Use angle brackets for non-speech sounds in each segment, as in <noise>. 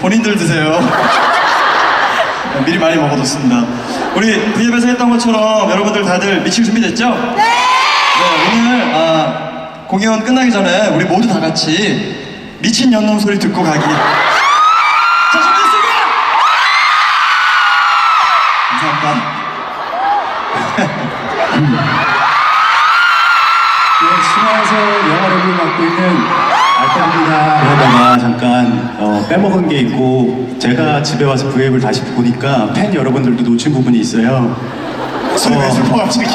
형님들 드세요. <laughs> 미리 많이 먹어뒀습니다. 우리 V앱에서 했던 것처럼 여러분들 다들 미칠 준비됐죠? 네! 오늘 아, 공연 끝나기 전에 우리 모두 다 같이 미친 연놈 소리 듣고 가기. <laughs> 자, 준비됐습니까? 감사합니다. <laughs> 신화에서 영 빼먹은 게 있고 제가 집에 와서 브이앱을 다시 보니까 팬 여러분들도 놓친 부분이 있어요. 슬퍼 갑자기?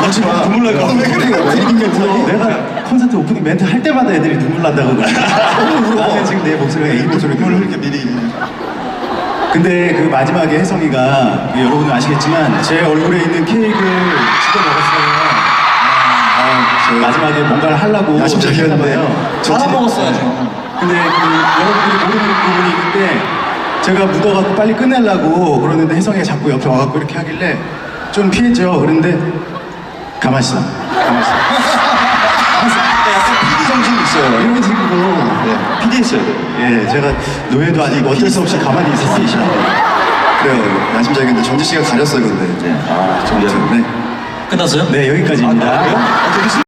놓친 부분 눈물 날까 봐. 오프닝 멘트 내가 콘서트 오프닝 멘트 할 때마다 애들이 눈물 난다고 그래. 너무 울어. 나는 지금 내 목소리가 A 목소리 뭘 이렇게 미리. 근데 그 마지막에 혜성이가 그 여러분은 아시겠지만 제 얼굴에 있는 케이크를 집어 먹었어요. 아, 마지막에 뭔가를 하려고 야심작이었는데요. 저다 먹었어야죠. 근데 그 여러분들이 모르는 부분이 있는데 제가 묻어갖고 빨리 끝내려고 그러는데 혜성이가 자꾸 옆에 와갖고 이렇게 하길래 좀 피했죠. 그런데 가만히 있어. 가만히 있어. 약간 PD 정신이 있어요. 이런 네, PD 있어요. 예, 제가 노예도 아니고 어쩔 수 없이 가만히 있었어요. 그래요. 야심작인데 정지 씨가 가렸어요, 근데. 아, 아무튼, 네. 끝났어요? 네, 여기까지입니다. 아, 되게 슬